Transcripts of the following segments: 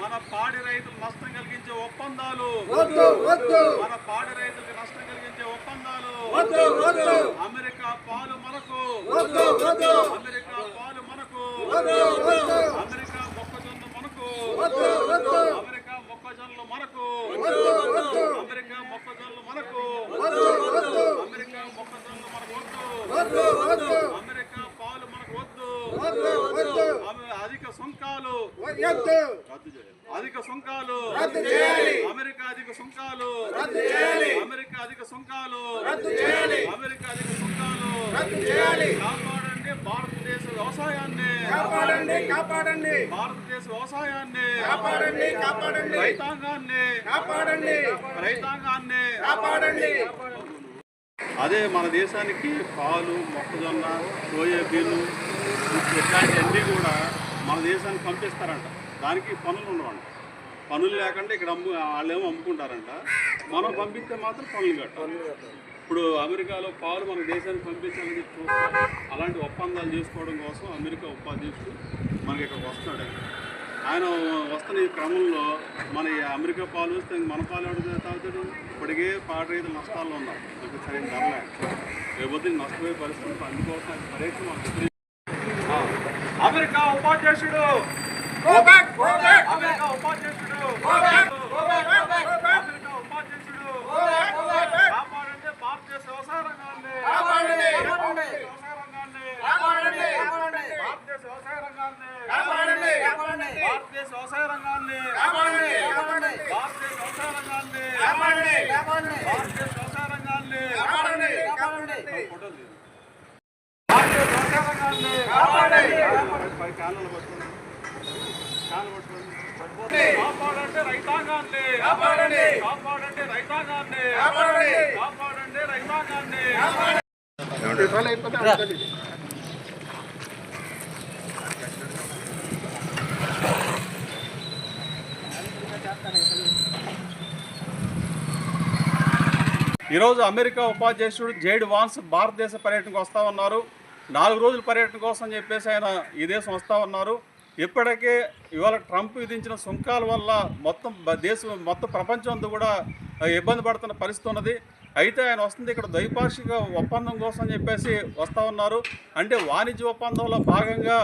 మన పాడి రైతులు నష్టం కలిగించే ఒప్పందాలు. మన పాడి రైతులకు నష్టం కలిగించే ఒప్పందాలు. అమెరికా పాలు మనకు అమెరికా పాలు మనకు వద్దు వద్దు అమెరికా మొక్కజొన్న మనకు వద్దు వద్దు అమెరికా మొక్కజొన్నలు మనకు వద్దు వద్దు అమెరికా మొక్కజొన్నలు మనకు వద్దు వద్దు అమెరికా మొక్కజొన్నలు మనకు వద్దు వద్దు వద్దు అమెరికా పాలు మనకు వద్దు వద్దు వద్దు అమె- అధిక సుంకాలు. అధిక సుంకాలు. అమెరికా అధిక సుంకాలు. అమెరికా అధిక సుంకాలు. అమెరికా అధిక సుంకాలు. కాపాడండి భారతదేశ వ్యవసాయాన్ని. కాపాడండి కాపాడండి. భారతదేశ వ్యవసాయాన్ని. కాపాడండి కాపాడండి. రైతాంగాన్ని. కాపాడండి. రైతాంగాన్ని. కాపాడండి. అదే మన దేశానికి పాలు మొక్కజొన్న సోయాబీన్ ఇట్లాంటివన్నీ కూడా మన దేశానికి పంపిస్తారంట. దానికి పనులు ఉండవంట. పనులు లేకుండా ఇక్కడ అమ్ము వాళ్ళేమో అమ్ముకుంటారంట. మనం పంపిస్తే మాత్రం పనులు కట్టాలి ఇప్పుడు అమెరికాలో పాలు మన దేశానికి పంపించాలని చెప్పి చూస్తాం అలాంటి ఒప్పందాలు చేసుకోవడం కోసం అమెరికా ఉపాధ్యక్షుడు మనకి ఇక్కడికి వస్తున్నాడు. ఆయన. వస్తున్న ఈ క్రమంలో మన ఈ అమెరికా పాలు వస్తే మన పాలు ఎవడు తాగుతాడు? ఇప్పటికే పాట రైతులు నష్టాల్లో ఉన్నారు సరైన ధర లేక రేపొద్దు నష్టపోయే పరిస్థితి అందుకోసం పర్యటన అమెరికా ఉపాధ్యక్షుడు. Go back go back America ఉపాధ్యక్షుడు. అమెరికా ఉపాధ్యక్షుడు. గో బ్యాక్ గో బ్యాక్ కాపాడండి భారతదేశ వ్యవసాయ రంగాన్ని. భారతదేశ వ్యవసాయ రంగాన్ని. భారతదేశ వ్యవసాయ రంగాన్ని. భారతదేశ వ్యవసాయ రంగాన్ని. భారతదేశ వ్యవసాయ రంగాన్ని. ఫోటోలు తీయండి. భారతదేశ వ్యవసాయ రంగాన్ని కాపాడండి. రైతాంగాన్ని కాపాడండి. కాపాడండి రైతాంగాన్ని కాపాడండి. కాపాడండి రైతాంగాన్ని ఈరోజు అమెరికా ఉపాధ్యక్షుడు జేడ్ వాన్స్ భారతదేశ పర్యటనకు వస్తా ఉన్నారు నాలుగు రోజుల పర్యటన కోసం చెప్పేసి ఆయన ఈ దేశం వస్తా ఉన్నారు. ఇప్పటికే ఇవాళ ట్రంప్ విధించిన సుంకాల వల్ల మొత్తం దేశం మొత్తం ప్రపంచం అంతా కూడా ఇబ్బంది పడుతున్న పరిస్థితి ఉన్నది. అయితే ఆయన వస్తుంది ఇక్కడ ద్వైపాక్షిక ఒప్పందం కోసం చెప్పేసి వస్తూ ఉన్నారు. అంటే వాణిజ్య ఒప్పందంలో భాగంగా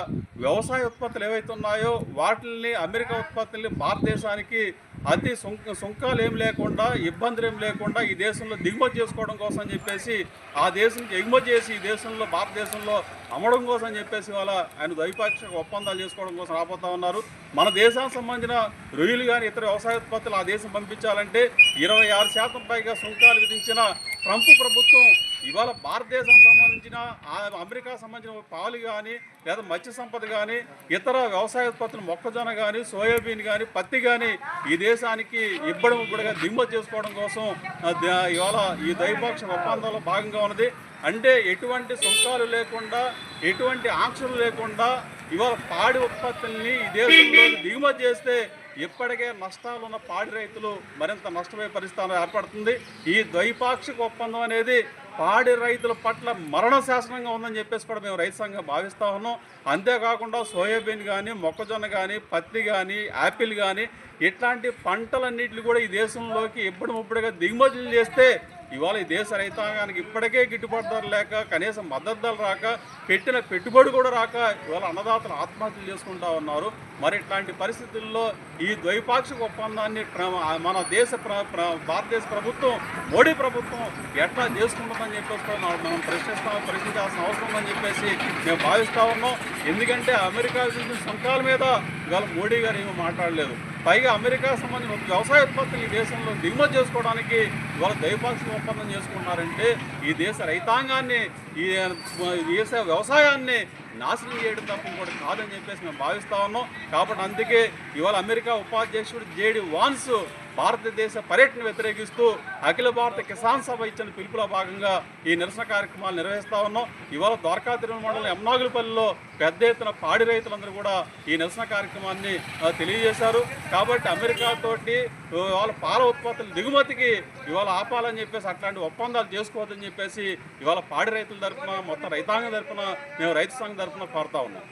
వ్యవసాయ ఉత్పత్తులు ఏవైతే ఉన్నాయో వాటిని అమెరికా ఉత్పత్తుల్ని భారతదేశానికి అతి సుంక సుంకాలు ఏం లేకుండా ఇబ్బందులు ఏం లేకుండా ఈ దేశంలో దిగుమతి చేసుకోవడం కోసం అని చెప్పేసి ఆ దేశం ఎగుమతి చేసి ఈ దేశంలో భారతదేశంలో అమ్మడం కోసం అని చెప్పేసి వాళ్ళ ఆయన ద్వైపాక్షిక ఒప్పందాలు చేసుకోవడం కోసం రాబోతా ఉన్నారు. మన దేశానికి సంబంధించిన రొయ్యలు కానీ ఇతర వ్యవసాయ ఉత్పత్తులు ఆ దేశం పంపించాలంటే ఇరవై ఆరు శాతం పైగా సుంకాలు విధించిన ట్రంప్ ప్రభుత్వం ఇవాళ భారతదేశం సంబంధించిన అమెరికా సంబంధించిన పాలు కానీ లేదా మత్స్య సంపద కానీ ఇతర వ్యవసాయ ఉత్పత్తులు మొక్కజొన్న కానీ సోయాబీన్ కానీ పత్తి కానీ ఈ దేశానికి ఇబ్బడి ముబ్బడిగా దిగుమతి చేసుకోవడం కోసం ఇవాళ ఈ ద్వైపాక్షిక ఒప్పందంలో భాగంగా ఉన్నది. అంటే ఎటువంటి సుంకాలు లేకుండా ఎటువంటి ఆంక్షలు లేకుండా ఇవాళ పాడి ఉత్పత్తుల్ని ఈ దేశంలో దిగుమతి చేస్తే ఇప్పటికే నష్టాలున్న పాడి రైతులు మరింత నష్టపోయే పరిస్థితి ఏర్పడుతుంది. ఈ ద్వైపాక్షిక ఒప్పందం అనేది పాడి రైతుల పట్ల మరణ శాసనంగా ఉందని చెప్పేసి కూడా మేము రైతు సంఘం భావిస్తా ఉన్నాం. అంతేకాకుండా సోయాబీన్ కానీ మొక్కజొన్న కానీ పత్తి కానీ యాపిల్ కానీ ఇట్లాంటి పంటలన్నింటినీ కూడా ఈ దేశంలోకి ఎప్పుడు ముప్పుడుగా దిగుమతులు చేస్తే ఇవాళ ఈ దేశ రైతాంగానికి ఇప్పటికే గిట్టుబాటు ధర లేక కనీసం మద్దతు ధర రాక పెట్టిన పెట్టుబడి కూడా రాక ఇవాళ అన్నదాతలు ఆత్మహత్యలు చేసుకుంటా ఉన్నారు. మరి ఇట్లాంటి పరిస్థితుల్లో ఈ ద్వైపాక్షిక ఒప్పందాన్ని మన దేశ ప్ర- భారతదేశ ప్రభుత్వం మోడీ ప్రభుత్వం ఎట్లా చేసుకుంటుందని చెప్పేసి మనం ప్రశ్నిస్తాం ప్రశ్నించాల్సిన అవసరం ఉందని చెప్పేసి మేము భావిస్తూ ఉన్నాం. ఎందుకంటే అమెరికా విధించిన మీద ఇవాళ మోడీ గారు ఏమీ మాట్లాడలేదు. పైగా అమెరికా సంబంధించిన వ్యవసాయ ఉత్పత్తులు ఈ దేశంలో దిగుమతి చేసుకోవడానికి ఇవాళ ద్వైపాక్షిక ఒప్పందం చేసుకున్నారంటే ఈ దేశ రైతాంగాన్ని ఈ దేశ వ్యవసాయాన్ని నాశనం చేయడం తప్ప ఇంకోటి కాదని చెప్పేసి మేము భావిస్తా ఉన్నాం. కాబట్టి అందుకే ఇవాళ అమెరికా ఉపాధ్యక్షుడు జేడి వాన్స్ భారతదేశ పర్యటన వ్యతిరేకిస్తూ అఖిల భారత కిసాన్ సభ ఇచ్చిన పిలుపులో భాగంగా ఈ నిరసన కార్యక్రమాలు నిర్వహిస్తా ఉన్నాం. ఇవాళ ద్వారకా తిరుమల మండలం ఎమ్నాగులపల్లిలో పెద్ద ఎత్తున పాడి రైతులందరూ కూడా ఈ నిరసన కార్యక్రమాన్ని తెలియజేశారు. కాబట్టి అమెరికా తోటి ఇవాళ పాల ఉత్పత్తుల దిగుమతికి ఇవాళ ఆపాలని చెప్పేసి అట్లాంటి ఒప్పందాలు చేసుకోవద్దని చెప్పేసి ఇవాళ పాడి రైతుల తరఫున మొత్తం రైతాంగం తరఫున మేము రైతు సంఘం తరఫున కోరుతా ఉన్నాం.